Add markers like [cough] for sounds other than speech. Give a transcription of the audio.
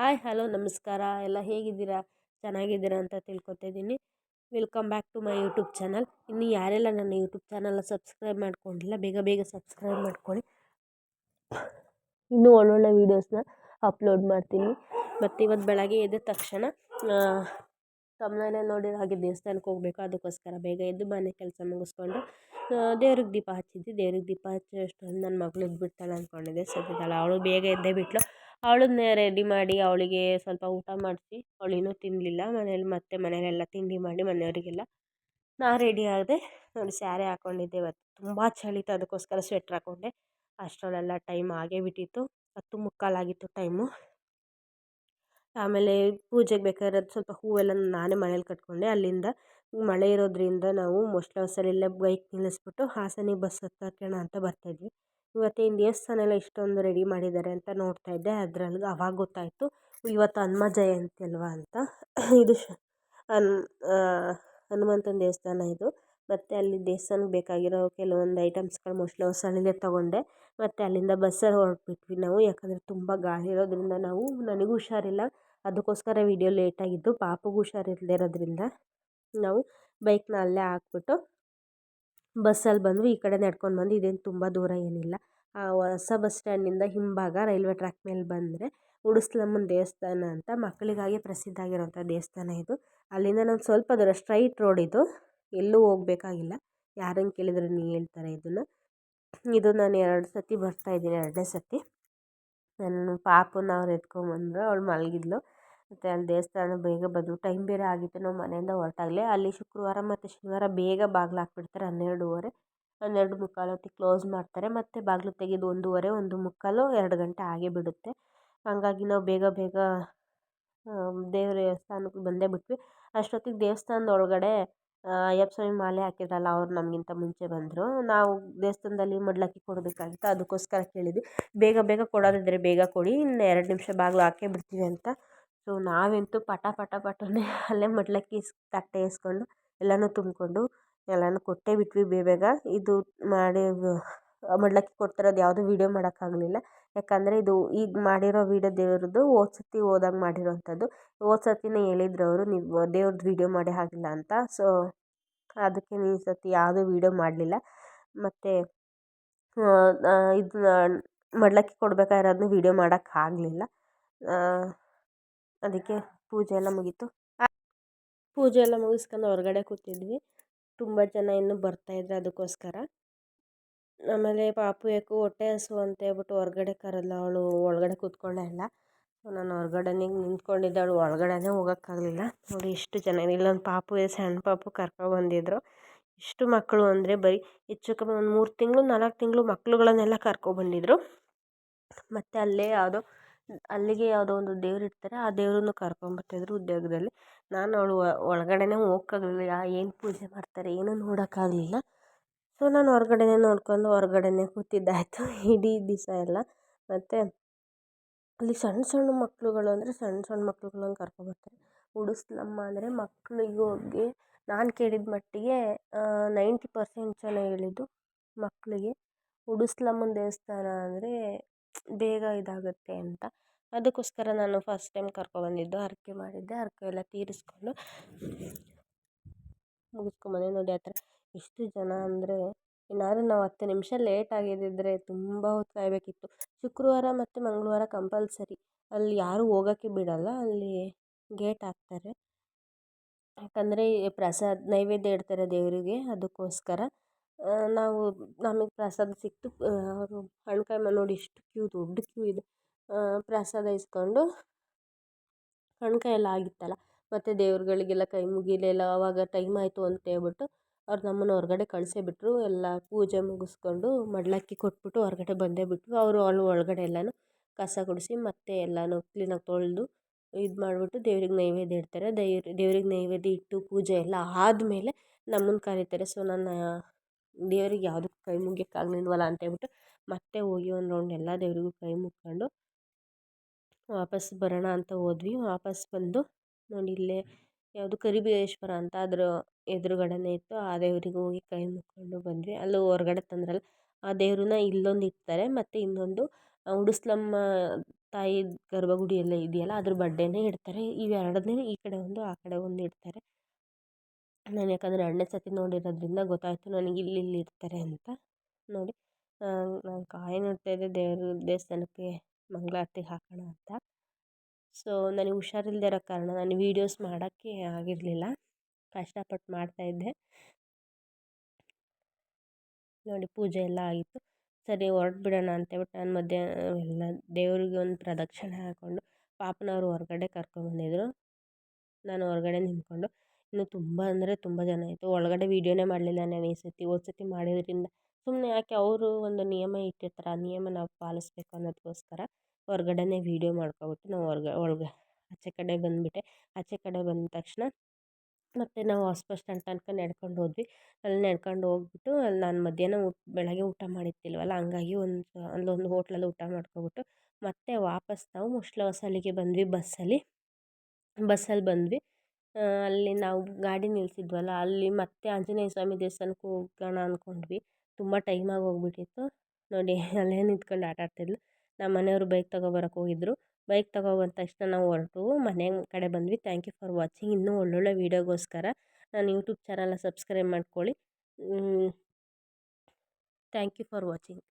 Hi, hello, ನಮಸ್ಕಾರ. ಎಲ್ಲ ಹೇಗಿದ್ದೀರಾ? ಚೆನ್ನಾಗಿದ್ದೀರಾ ಅಂತ ತಿಳ್ಕೊತಿದ್ದೀನಿ welcome back to my YouTube channel. ಇನ್ನು ಯಾರೆಲ್ಲ ನನ್ನ ಯೂಟ್ಯೂಬ್ ಚಾನಲ್ನ ಸಬ್ಸ್ಕ್ರೈಬ್ ಮಾಡ್ಕೊಂಡಿಲ್ಲ, ಬೇಗ ಬೇಗ ಸಬ್ಸ್ಕ್ರೈಬ್ ಮಾಡ್ಕೊಳ್ಳಿ. ಇನ್ನೂ ಒಳ್ಳೊಳ್ಳೆ ವೀಡಿಯೋಸ್ನ ಅಪ್ಲೋಡ್ ಮಾಡ್ತೀನಿ. ಮತ್ತು ಇವತ್ತು ಬೆಳಗ್ಗೆ ಎದ್ದ ತಕ್ಷಣ ತಮ್ಮನೇಲೆ ನೋಡಿರೋ ಹಾಗೆ ದೇವಸ್ಥಾನಕ್ಕೆ ಹೋಗಬೇಕು. ಅದಕ್ಕೋಸ್ಕರ ಬೇಗ ಎದ್ದು ಮನೆ ಕೆಲಸ ಮುಗಿಸ್ಕೊಂಡು ದೇವ್ರಿಗೆ ದೀಪ ಹಚ್ಚಿದ್ದೆ ದೇವ್ರಿಗೆ ದೀಪ ಹಚ್ಚೋಷ್ಟು ಅಂತ ನನ್ನ ಮಗಳು ಎದ್ಬಿಡ್ತಾಳೆ ಅಂದ್ಕೊಂಡಿದ್ದೆ. ಸದ್ಯದಲ್ಲ, ಅವಳು ಬೇಗ ಎದ್ದೇ ಬಿಟ್ಟಳು ಅವಳನ್ನೇ ರೆಡಿ ಮಾಡಿ ಅವಳಿಗೆ ಸ್ವಲ್ಪ ಊಟ ಮಾಡಿಸಿ. ಅವಳಿನ್ನೂ ತಿನ್ನಲಿಲ್ಲ ಮನೇಲಿ ಮತ್ತೆ ಮನೇಲೆಲ್ಲ ತಿಂಡಿ ಮಾಡಿ ಮನೆಯವರಿಗೆಲ್ಲ ನಾ ರೆಡಿ ಆದೆ ನಾನು ಸ್ಯಾರಿ ಹಾಕ್ಕೊಂಡಿದ್ದೆ ಇವತ್ತು. ತುಂಬ ಚಳಿತ್ತು ಅದಕ್ಕೋಸ್ಕರ ಸ್ವೆಟ್ರ್ ಹಾಕ್ಕೊಂಡೆ ಅಷ್ಟರಲ್ಲೆಲ್ಲ ಟೈಮ್ ಆಗೇ ಬಿಟ್ಟಿತ್ತು. ಹತ್ತು ಮುಕ್ಕಾಲಾಗಿತ್ತು ಟೈಮು ಆಮೇಲೆ ಪೂಜೆಗೆ ಬೇಕಾಗಿರೋದು ಸ್ವಲ್ಪ ಹೂವೆಲ್ಲ ನಾನೇ ಮನೇಲಿ ಕಟ್ಕೊಂಡೆ. ಅಲ್ಲಿಂದ ಮಳೆ ಇರೋದ್ರಿಂದ ನಾವು ಮೋಸ್ಟ್ಲಿ ಇಲ್ಲೇ ಬೈಕ್ ನಿಲ್ಲಿಸ್ಬಿಟ್ಟು ಹಾಸನಿಗೆ ಬಸ್ ಹತ್ತೋಣ ಅಂತ ಬರ್ತಾಯಿದ್ವಿ ಇವತ್ತೇನು ದೇವಸ್ಥಾನ ಎಲ್ಲ ಇಷ್ಟೊಂದು ರೆಡಿ ಮಾಡಿದ್ದಾರೆ ಅಂತ ನೋಡ್ತಾ ಇದ್ದೆ. ಅದ್ರಲ್ಲಿ ಅವಾಗ ಗೊತ್ತಾಯಿತು. ಇವತ್ತು ಹನುಮ ಜಯಂತಿ ಅಲ್ವಾ ಅಂತ. ಇದು ಹನುಮಂತನ ದೇವಸ್ಥಾನ ಇದು. ಮತ್ತು ಅಲ್ಲಿ ದೇವಸ್ಥಾನಕ್ಕೆ ಬೇಕಾಗಿರೋ ಕೆಲವೊಂದು ಐಟಮ್ಸ್ಗಳು ಮೋಸ್ಟ್ಲಿ ಹೊಸಳ್ಳಿಲೇ ತೊಗೊಂಡೆ. ಮತ್ತು ಅಲ್ಲಿಂದ ಬಸ್ಸಲ್ಲಿ ಹೊರಟ್ಬಿಟ್ವಿ ನಾವು. ಯಾಕಂದರೆ ತುಂಬ ಗಾಳಿ ಇರೋದರಿಂದ ನಾವು ನನಗೂ ಹುಷಾರಿಲ್ಲ. ಅದಕ್ಕೋಸ್ಕರ ವೀಡಿಯೋ ಲೇಟಾಗಿದ್ದು ಪಾಪಗೂ ಹುಷಾರಿಲ್ಲದೆ ಇರೋದ್ರಿಂದ ನಾವು ಬೈಕ್ನ ಅಲ್ಲೇ ಹಾಕ್ಬಿಟ್ಟು ಬಸ್ಸಲ್ಲಿ ಬಂದ್ವಿ, ಈ ಕಡೆ ನಡ್ಕೊಂಡು ಬಂದು ಇದೇನು ತುಂಬ ದೂರ ಏನಿಲ್ಲ. ಆ ಹೊಸ ಬಸ್ ಸ್ಟ್ಯಾಂಡಿಂದ ಹಿಂಭಾಗ ರೈಲ್ವೆ ಟ್ರ್ಯಾಕ್ ಮೇಲೆ ಬಂದರೆ ಉಡುಸ್ಲಮ್ಮನ ದೇವಸ್ಥಾನ ಅಂತ ಮಕ್ಕಳಿಗಾಗಿ ಪ್ರಸಿದ್ಧ ಆಗಿರೋಂಥ ದೇವಸ್ಥಾನ ಇದು. ಅಲ್ಲಿಂದ ನಾನು ಸ್ವಲ್ಪ ದೂರ, ಸ್ಟ್ರೈಟ್ ರೋಡ್ ಇದು. ಎಲ್ಲೂ ಹೋಗ್ಬೇಕಾಗಿಲ್ಲ. ಯಾರನ್ನು ಕೇಳಿದ್ರು ಹೇಳ್ತಾರೆ ಇದನ್ನು. ಇದು ನಾನು ಎರಡು ಸತಿ ಬರ್ತಾಯಿದ್ದೀನಿ ಎರಡನೇ ಸತಿ ನನ್ನ ಪಾಪನ ಅವ್ರು ಎತ್ಕೊಂಬಂದ್ರು ಅವಳು ಮಲಗಿದ್ಲು. ಮತ್ತು ಅಲ್ಲಿ ದೇವಸ್ಥಾನ ಬೇಗ ಬಂದು ಟೈಮ್ ಬೇರೆ ಆಗಿತ್ತು. ನಾವು ಮನೆಯಿಂದ ಹೊರಟಾಗ್ಲೇ ಅಲ್ಲಿ ಶುಕ್ರವಾರ ಮತ್ತು ಶನಿವಾರ ಬೇಗ ಬಾಗ್ಲು ಹಾಕ್ಬಿಡ್ತಾರೆ. ಹನ್ನೆರಡೂವರೆ, ಹನ್ನೆರಡು ಮುಕ್ಕಾಲು ಹೊತ್ತಿಗೆ ಕ್ಲೋಸ್ ಮಾಡ್ತಾರೆ. ಮತ್ತು ಬಾಗಿಲು ತೆಗೆದು ಒಂದೂವರೆ, ಒಂದು ಮುಕ್ಕಾಲು, ಎರಡು ಗಂಟೆ ಆಗೇ ಬಿಡುತ್ತೆ. ಹಾಗಾಗಿ ನಾವು ಬೇಗ ಬೇಗ ದೇವ್ರ ದೇವಸ್ಥಾನಕ್ಕೆ ಬಂದೇ ಬಿಟ್ವಿ. ಅಷ್ಟೊತ್ತಿಗೆ ದೇವಸ್ಥಾನದ ಒಳಗಡೆ ಅಯ್ಯಪ್ಪ ಸ್ವಾಮಿ ಮಾಲೆ ಹಾಕಿದ್ರಲ್ಲ, ಅವ್ರು ನಮಗಿಂತ ಮುಂಚೆ ಬಂದರು. ನಾವು ದೇವಸ್ಥಾನದಲ್ಲಿ ಮಡ್ಲಕ್ಕಿ ಕೊಡಬೇಕಾಗಿತ್ತು. ಅದಕ್ಕೋಸ್ಕರ ಕೇಳಿದ್ವಿ. ಬೇಗ ಬೇಗ ಕೊಡೋದಿದ್ದರೆ ಬೇಗ ಕೊಡಿ. ಇನ್ನು ಎರಡು ನಿಮಿಷ ಬಾಗಿಲು ಹಾಕೇ ಬಿಡ್ತೀವಿ ಅಂತ ಸೊ, ನಾವಂತೂ ಪಟ ಪಟ, ಪಟನೆ [laughs] ಅಲ್ಲೇ ಮಡಿಲಕ್ಕಿ ತಟ್ಟೆ ಇಸ್ಕೊಂಡು ಎಲ್ಲನೂ ತುಂಬಿಕೊಂಡು ಎಲ್ಲನೂ ಕೊಟ್ಟೇ ಬಿಟ್ವಿ ಬೇಗ ಇದು ಮಾಡಿ ಮಡಿಲಕ್ಕಿ ಕೊಡ್ತಿರೋದು ಯಾವುದೂ ವೀಡಿಯೋ ಮಾಡೋಕ್ಕಾಗಲಿಲ್ಲ. ಯಾಕಂದರೆ ಇದು ಈಗ ಮಾಡಿರೋ ವೀಡಿಯೋ ದೇವ್ರದ್ದು ಹೋದ ಸತಿ ಹೋದಾಗ ಮಾಡಿರೋವಂಥದ್ದು ಹೋದ ಹೇಳಿದ್ರು ಅವರು, ನೀವು ದೇವ್ರದ್ದು ವೀಡಿಯೋ ಮಾಡಿ ಆಗಿಲ್ಲ ಅಂತ. ಸೊ, ಅದಕ್ಕೆ ಈ ಸತಿ ಯಾವುದೂ ವೀಡಿಯೋ ಮಾಡಲಿಲ್ಲ. ಮತ್ತು ಇದು ಮಡಿಲಕ್ಕಿ ಕೊಡಬೇಕಾಗಿರೋದನ್ನು ವೀಡಿಯೋ ಮಾಡೋಕ್ಕಾಗ್ಲಿಲ್ಲ. ಅದಕ್ಕೆ ಪೂಜೆ ಎಲ್ಲ ಮುಗೀತು. ಪೂಜೆ ಎಲ್ಲ ಮುಗಿಸ್ಕೊಂಡು ಹೊರಗಡೆ ಕೂತಿದ್ವಿ. ತುಂಬ ಜನ ಇನ್ನೂ ಬರ್ತಾಯಿದ್ರು ಅದಕ್ಕೋಸ್ಕರ. ಆಮೇಲೆ ಪಾಪು ಯಾಕೋ ಹೊಟ್ಟೆ ಹಸು ಅಂತ ಹೇಳ್ಬಿಟ್ಟು ಹೊರಗಡೆ ಕರಲ್ಲ ಅವಳು. ಒಳಗಡೆ ಕೂತ್ಕೊಂಡೇ ಇಲ್ಲ. ನಾನು ಹೊರಗಡೆ ನಿಂತ್ಕೊಂಡಿದ್ದೆ. ಅವಳು ಒಳಗಡೆನೇ ಹೋಗೋಕ್ಕಾಗಲಿಲ್ಲ. ನೋಡಿ ಇಷ್ಟು ಜನ ಇಲ್ಲೊಂದು ಪಾಪು ಇದೆ ಸಣ್ಣ ಪಾಪು ಕರ್ಕೊಬಂದಿದ್ರು ಇಷ್ಟು ಮಕ್ಕಳು ಅಂದರೆ ಬರೀ ಹೆಚ್ಚು ಕಮ್ಮಿ ಒಂದು ಮೂರು ತಿಂಗಳು, ನಾಲ್ಕು ತಿಂಗಳು ಮಕ್ಕಳುಗಳನ್ನೆಲ್ಲ ಕರ್ಕೊಬಂದಿದ್ರು ಮತ್ತು ಅಲ್ಲೇ ಯಾವುದೋ ಅಲ್ಲಿಗೆ ಯಾವುದೋ ಒಂದು ದೇವ್ರು ಇಡ್ತಾರೆ ಆ ದೇವ್ರನ್ನು ಕರ್ಕೊಂಬರ್ತಿದ್ರು ಉದ್ಯೋಗದಲ್ಲಿ. ನಾನು ಅವಳು ಒಳಗಡೆನೇ ಹೋಗಕ್ಕಾಗ್ಲಿಲ್ಲ ಏನು ಪೂಜೆ ಮಾಡ್ತಾರೆ, ಏನೂ ನೋಡೋಕ್ಕಾಗ್ಲಿಲ್ಲ. ಸೊ, ನಾನು ಹೊರ್ಗಡೆನೇ ನೋಡ್ಕೊಂಡು ಹೊರ್ಗಡೆನೇ ಕೂತಿದ್ದಾಯಿತು. [laughs] ಇಡೀ ದಿವಸ ಎಲ್ಲ. ಮತ್ತು, ಅಲ್ಲಿ ಸಣ್ಣ ಸಣ್ಣ ಮಕ್ಕಳುಗಳು ಅಂದರೆ ಸಣ್ಣ ಸಣ್ಣ ಮಕ್ಳುಗಳನ್ನ ಕರ್ಕೊಂಬರ್ತಾರೆ ಉಡುಸ್ಲಮ್ಮ ಅಂದರೆ ಮಕ್ಳಿಗೆ ನಾನು ಕೇಳಿದ ಮಟ್ಟಿಗೆ ನೈಂಟಿ ಪರ್ಸೆಂಟ್ ಜನ ಹೇಳಿದ್ದು ಮಕ್ಕಳಿಗೆ ಉಡುಸ್ಲಮ್ಮನ ದೇವಸ್ಥಾನ ಅಂದರೆ ಬೇಗ ಇದಾಗುತ್ತೆ ಅಂತ. ಅದಕ್ಕೋಸ್ಕರ ನಾನು ಫಸ್ಟ್ ಟೈಮ್ ಕರ್ಕೊಬಂದಿದ್ದು ಹರಕೆ ಮಾಡಿದ್ದೆ. ಹರಕೆ ಎಲ್ಲ ತೀರಿಸ್ಕೊಂಡು ಮುಗಿಸ್ಕೊಂಬಂದೆ. ನೋಡಿ ಆ ಥರ ಎಷ್ಟು ಜನ ಅಂದರೆ ಏನಾದರೂ ನಾವು ಹತ್ತು ನಿಮಿಷ ಲೇಟ್ ಆಗಿದ್ದಿದ್ರೆ ತುಂಬ ಹೊತ್ತು ಕಾಯಬೇಕಿತ್ತು. ಶುಕ್ರವಾರ ಮತ್ತು ಮಂಗಳವಾರ ಕಂಪಲ್ಸರಿ. ಅಲ್ಲಿ ಯಾರೂ ಹೋಗೋಕ್ಕೆ ಬಿಡಲ್ಲ. ಅಲ್ಲಿ ಗೇಟ್ ಹಾಕ್ತಾರೆ. ಯಾಕಂದರೆ ಪ್ರಸಾದ ನೈವೇದ್ಯ ಇಡ್ತಾರೆ ದೇವರಿಗೆ. ಅದಕ್ಕೋಸ್ಕರ ನಾವು ನಮಗೆ ಪ್ರಸಾದ ಸಿಕ್ತು. ಅವರು ಹಣ್ಣು ನೋಡಿ ಎಷ್ಟು ಕ್ಯೂ, ದೊಡ್ಡ ಕ್ಯೂ ಇದೆ. ಪ್ರಸಾದ ಇಸ್ಕೊಂಡು ಕಣ್ಕಾಯಿ ಎಲ್ಲ ಆಗಿತ್ತಲ್ಲ, ಮತ್ತು ದೇವ್ರುಗಳಿಗೆಲ್ಲ ಕೈ ಮುಗಿಲೆಲ್ಲ ಆವಾಗ ಟೈಮ್ ಆಯಿತು ಅಂತ ಹೇಳ್ಬಿಟ್ಟು ಅವ್ರು ನಮ್ಮನ್ನು ಹೊರಗಡೆ ಕಳಿಸೇ ಬಿಟ್ಟರು ಎಲ್ಲ ಪೂಜೆ ಮುಗಿಸ್ಕೊಂಡು ಮಡಿಲಕ್ಕಿ ಕೊಟ್ಬಿಟ್ಟು ಹೊರಗಡೆ ಬಂದೇ ಬಿಟ್ಟರು ಅವರು ಅಲ್ಲಿ ಒಳಗಡೆ ಎಲ್ಲನೂ ಕಸ ಗುಡಿಸಿ ಮತ್ತೆ ಎಲ್ಲನೂ ಕ್ಲೀನಾಗಿ ತೊಳೆದು ಇದು ಮಾಡಿಬಿಟ್ಟು ದೇವ್ರಿಗೆ ನೈವೇದ್ಯ ಇಡ್ತಾರೆ. ದೇವ್ರು, ದೇವ್ರಿಗೆ ನೈವೇದ್ಯ ಇಟ್ಟು ಪೂಜೆ ಎಲ್ಲ ಆದಮೇಲೆ ನಮ್ಮನ್ನು ಕರೀತಾರೆ. ಸೊ ನನ್ನ ದೇವ್ರಿಗೆ ಯಾವುದಕ್ಕೂ ಕೈ ಮುಗ್ಯೋಕ್ಕಾಗ್ಲಿಲ್ವಲ್ಲ ಅಂತ ಹೇಳ್ಬಿಟ್ಟು ಮತ್ತೆ ಹೋಗಿ ಒಂದು ರೌಂಡ್ ಎಲ್ಲ ದೇವರಿಗೂ ಕೈ ಮುಗ್ಕೊಂಡು ವಾಪಸ್ ಬರೋಣ ಅಂತ ಹೋದ್ವಿ. ವಾಪಸ್ ಬಂದು ನೋಡಿ ಇಲ್ಲೇ ಯಾವುದು ಕರಿಬೀರೇಶ್ವರ ಅಂತ ಅದ್ರ ಎದುರುಗಡೆನೇ ಇತ್ತು. ಆ ದೇವರಿಗೂ ಹೋಗಿ ಕೈ ಮುಗ್ಕೊಂಡು ಬಂದ್ವಿ. ಅಲ್ಲೂ ಹೊರಗಡೆ ತಂದ್ರಲ್ಲ, ಆ ದೇವ್ರನ್ನ ಇಲ್ಲೊಂದು ಇಡ್ತಾರೆ. ಮತ್ತು ಇನ್ನೊಂದು ಉಡುಸ್ಲಮ್ಮ ತಾಯಿ ಗರ್ಭಗುಡಿ ಎಲ್ಲ ಇದೆಯಲ್ಲ, ಅದ್ರ ಬಡ್ಡೆನೇ ಇಡ್ತಾರೆ. ಇವೆರಡನ್ನೇ ಈ ಕಡೆ ಒಂದು, ಆ ಕಡೆ ಒಂದು ಇಡ್ತಾರೆ. ನಾನು ಯಾಕಂದರೆ ಎರಡನೇ ಸರ್ತಿ ನೋಡಿರೋದ್ರಿಂದ ಗೊತ್ತಾಯಿತು ನನಗೆ ಇಲ್ಲಿ ಇಲ್ಲಿ ಇರ್ತಾರೆ ಅಂತ ನೋಡಿ. ನಾನು ಕಾಯಿ ನೋಡ್ತಾಯಿದ್ದೆ ದೇವ್ರ ದೇವಸ್ಥಾನಕ್ಕೆ ಮಂಗಳಾರ್ತಿಗೆ ಹಾಕೋಣ ಅಂತ. ಸೊ ನನಗೆ ಹುಷಾರಿಲ್ಲದೆ ಇರೋ ಕಾರಣ ನಾನು ವೀಡಿಯೋಸ್ ಮಾಡೋಕ್ಕೆ ಆಗಿರಲಿಲ್ಲ. ಕಷ್ಟಪಟ್ಟು ಮಾಡ್ತಾಯಿದ್ದೆ ನೋಡಿ, ಪೂಜೆ ಎಲ್ಲ ಆಗಿತ್ತು ಸರಿ, ಹೊರಟ್ಬಿಡೋಣ ಅಂತೇಳ್ಬಿಟ್ಟು ನಾನು ಮಧ್ಯ ಎಲ್ಲ ದೇವ್ರಿಗೆ ಒಂದು ಪ್ರದಕ್ಷಿಣೆ ಹಾಕ್ಕೊಂಡು ಪಾಪನವರು ಹೊರ್ಗಡೆ ಕರ್ಕೊಂಬಂದಿದ್ರು. ನಾನು ಹೊರಗಡೆ ನಿಂತ್ಕೊಂಡು ಇನ್ನು ತುಂಬ ಅಂದರೆ ತುಂಬ ಜನ ಇತ್ತು ಒಳಗಡೆ ವೀಡಿಯೋನೇ ಮಾಡಲಿಲ್ಲ ನಾನು ಈ ಸರ್ತಿ, ಹೋದ ಸರ್ತಿ ಮಾಡಿದ್ರಿಂದ. ಸುಮ್ಮನೆ ಯಾಕೆ ಅವರು ಒಂದು ನಿಯಮ ಇಟ್ಟಿರ್ತಾರೆ, ಆ ನಿಯಮ ನಾವು ಪಾಲಿಸ್ಬೇಕು ಅನ್ನೋದಕ್ಕೋಸ್ಕರ ಹೊರ್ಗಡೆನೇ ವೀಡಿಯೋ ಮಾಡ್ಕೊಬಿಟ್ಟು ನಾವು ಹೊರ್ಗ, ಒಳಗೆ, ಆಚೆ ಕಡೆ ಬಂದುಬಿಟ್ಟೆ. ಆಚೆ ಕಡೆ ಬಂದ ತಕ್ಷಣ ಮತ್ತು ನಾವು ಹೊಸ ಸ್ಟ್ಯಾಂಡ್ ತನಕ ನಡ್ಕೊಂಡು ಹೋದ್ವಿ. ಅಲ್ಲಿ ನಡ್ಕೊಂಡು ಹೋಗ್ಬಿಟ್ಟು ಅಲ್ಲಿ ನಾನು ಮಧ್ಯಾಹ್ನ ಊಟ ಬೆಳಗ್ಗೆ ಊಟ ಮಾಡಿರ್ತಿಲ್ವಲ್ಲ, ಹಂಗಾಗಿ ಒಂದು, ಅಲ್ಲೊಂದು ಹೋಟ್ಲಲ್ಲಿ ಊಟ ಮಾಡ್ಕೊಬಿಟ್ಟು ಮತ್ತೆ ವಾಪಸ್ ನಾವು ಮುಷ್ಲ ಹೊಸಳ್ಳಿಗೆ ಬಂದ್ವಿ ಬಸ್ಸಲ್ಲಿ. ಬಸ್ಸಲ್ಲಿ ಬಂದ್ವಿ. ಅಲ್ಲಿ ನಾವು ಗಾಡಿ ನಿಲ್ಸಿದ್ವಲ್ಲ, ಅಲ್ಲಿ ಮತ್ತೆ ಆಂಜನೇಯ ಸ್ವಾಮಿ ದೇವಸ್ಥಾನಕ್ಕೆ ಹೋಗೋಣ ಅಂದ್ಕೊಂಡ್ವಿ ತುಂಬ ಟೈಮಾಗಿ ಹೋಗ್ಬಿಟ್ಟಿತ್ತು ನೋಡಿ, [laughs] ಅಲ್ಲೇ ನಿಂತ್ಕೊಂಡು ಆಟ ಆಡ್ತಿದ್ಲು. ನಮ್ಮ ಮನೆಯವರು ಬೈಕ್ ತಗೊಬರಕ್ಕೆ ಹೋಗಿದ್ರು. ಬೈಕ್ ತಗೊಬಂದ ತಕ್ಷಣ ನಾವು ಹೊರಟು ಮನೆ ಕಡೆ ಬಂದ್ವಿ. ಥ್ಯಾಂಕ್ ಯು ಫಾರ್ ವಾಚಿಂಗ್ ಇನ್ನೂ ಒಳ್ಳೊಳ್ಳೆ ವೀಡಿಯೋಗೋಸ್ಕರ ನಾನು ಯೂಟ್ಯೂಬ್ ಚಾನಲ್ನ ಸಬ್ಸ್ಕ್ರೈಬ್ ಮಾಡ್ಕೊಳ್ಳಿ. Thank you for watching